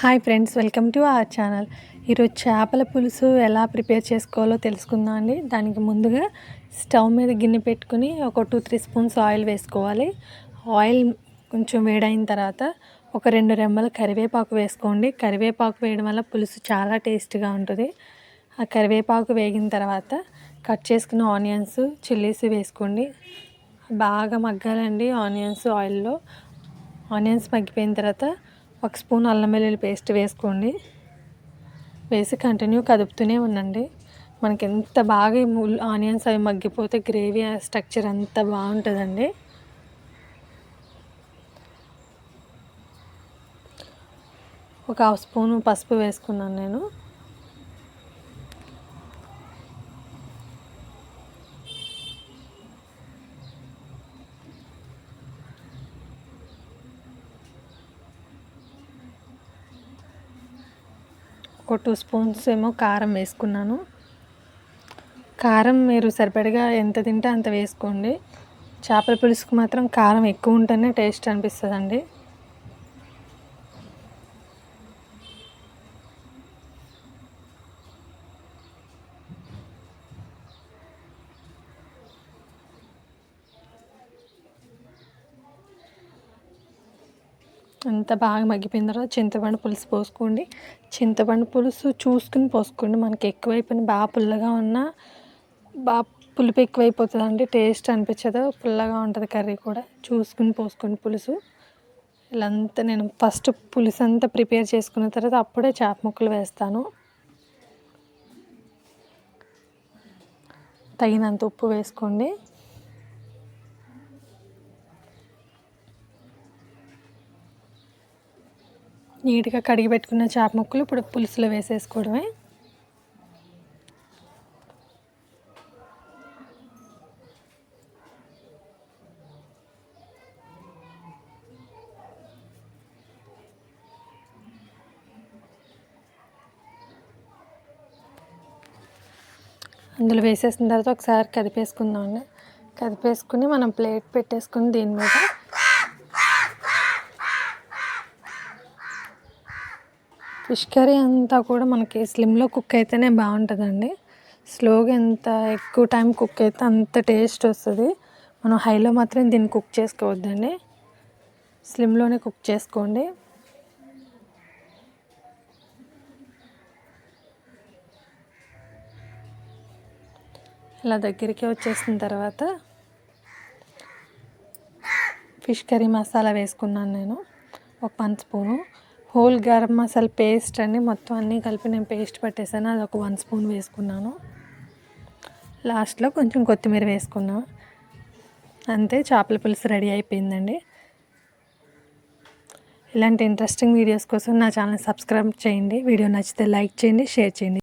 Hi friends welcome to our channel. ఈరోజు చేపల పులుసు ఎలా ప్రిపేర్ చేసుకోవాలో తెలుసుకుందాం అండి. దానికి ముందుగా స్టవ్ మీద గిన్నె పెట్టుకుని ఒక టూ త్రీ స్పూన్స్ ఆయిల్ వేసుకోవాలి. ఆయిల్ కొంచెం వేడైన తర్వాత ఒక రెండు రెమ్మల కరివేపాకు వేసుకోండి. కరివేపాకు వేయడం వల్ల పులుసు చాలా టేస్ట్గా ఉంటుంది. ఆ కరివేపాకు వేగిన తర్వాత కట్ చేసుకున్న ఆనియన్స్ చిల్లీస్ వేసుకోండి. బాగా మగ్గాలండి ఆనియన్స్ ఆయిల్లో. ఆనియన్స్ మగ్గిపోయిన తర్వాత ఒక స్పూన్ అల్లం వెల్లుల్లి పేస్ట్ వేసుకోండి. వేసి కంటిన్యూ కదుపుతూనే ఉండండి. మనకి ఎంత బాగా ఆనియన్స్ అవి మగ్గిపోతే గ్రేవీ స్ట్రక్చర్ అంత బాగుంటుందండి. ఒక హాఫ్ స్పూన్ పసుపు వేసుకున్నాను నేను. ఒక టూ స్పూన్స్ ఏమో కారం వేసుకున్నాను. కారం మీరు సరిపడగా ఎంత తింటే అంత వేసుకోండి. చేపల పులుసుకు మాత్రం కారం ఎక్కువ ఉంటేనే టేస్ట్ అనిపిస్తుందండి. అంత బాగా మగ్గిపోయిన తర్వాత చింతపండు పులుసు పోసుకోండి. చింతపండు పులుసు చూసుకుని పోసుకోండి. మనకి ఎక్కువైపోయిన బాగా పుల్లగా ఉన్నా బాగా పులుపు ఎక్కువైపోతుంది అండి టేస్ట్ అనిపించదు. పుల్లగా ఉంటుంది కర్రీ కూడా. చూసుకుని పోసుకోండి పులుసు. ఇలా అంతా నేను ఫస్ట్ పులుసు అంతా ప్రిపేర్ చేసుకున్న తర్వాత అప్పుడే చేప ముక్కలు వేస్తాను. తగినంత ఉప్పు వేసుకోండి. నీట్గా కడిగి పెట్టుకున్న చేప ముక్కలు ఇప్పుడు పులుసులో వేసేసుకోవడమే. అందులో వేసేసిన తర్వాత ఒకసారి కదిపేసుకుందామండి కదిపేసుకుని మనం ప్లేట్ పెట్టేసుకుని దీని మీద ఫిష్ కర్రీ అంతా కూడా మనకి స్లిమ్లో కుక్ అయితేనే బాగుంటుందండి. స్లోగా ఎంత ఎక్కువ టైం కుక్ అయితే అంత టేస్ట్ వస్తుంది. మనం హైలో మాత్రం దీన్ని కుక్ చేసుకోవద్దండి. స్లిమ్లోనే కుక్ చేసుకోండి. ఇలా దగ్గరికి వచ్చేసిన తర్వాత ఫిష్ కర్రీ మసాలా వేసుకున్నాను నేను. ఒక one spoon. Whole garam masala paste అండి మొత్తం అన్నీ కలిపి నేను పేస్ట్ పట్టేసాను అది ఒక వన్ స్పూన్ వేసుకున్నాను. లాస్ట్లో కొంచెం కొత్తిమీర వేసుకున్నాను అంతే చేపల పులుసు రెడీ అయిపోయిందండి. ఇలాంటి ఇంట్రెస్టింగ్ వీడియోస్ కోసం నా ఛానల్ సబ్స్క్రైబ్ చేయండి. వీడియో నచ్చితే లైక్ చేయండి షేర్ చేయండి.